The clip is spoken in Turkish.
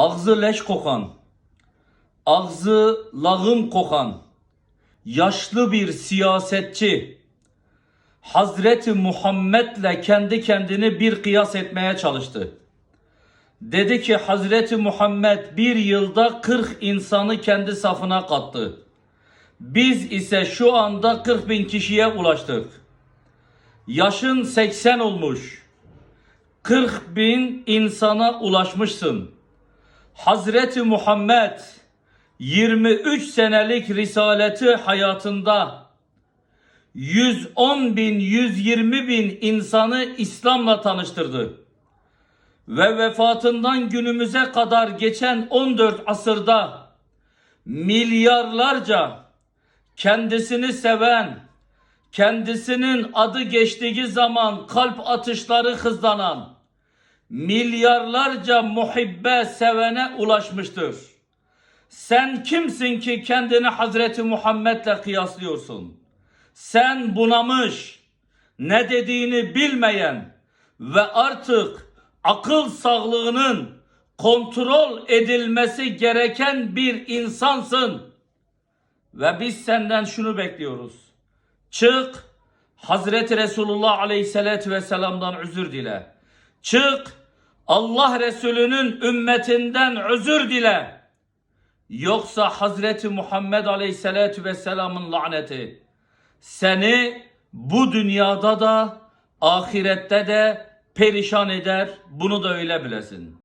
ağzı leş kokan, ağzı lağım kokan, yaşlı bir siyasetçi Hazreti Muhammed'le kendi kendini bir kıyas etmeye çalıştı. Dedi ki Hazreti Muhammed bir yılda 40 insanı kendi safına kattı. Biz ise şu anda 40 bin kişiye ulaştık. Yaşın 80 olmuş. 40 bin insana ulaşmışsın. Hazreti Muhammed 23 senelik risaleti hayatında 110 bin, 120 bin insanı İslam'la tanıştırdı. Ve vefatından günümüze kadar geçen 14 asırda milyarlarca kendisini seven, kendisinin adı geçtiği zaman kalp atışları hızlanan, milyarlarca muhibbe sevene ulaşmıştır. Sen kimsin ki kendini Hazreti Muhammed'le kıyaslıyorsun? Sen bunamış, ne dediğini bilmeyen ve artık akıl sağlığının kontrol edilmesi gereken bir insansın. Ve biz senden şunu bekliyoruz. Çık, Hazreti Resulullah Aleyhisselatü Vesselam'dan özür dile. Çık, Allah Resulü'nün ümmetinden özür dile. Yoksa Hazreti Muhammed Aleyhisselatü Vesselam'ın laneti seni bu dünyada da ahirette de perişan eder. Bunu da öyle bilesin.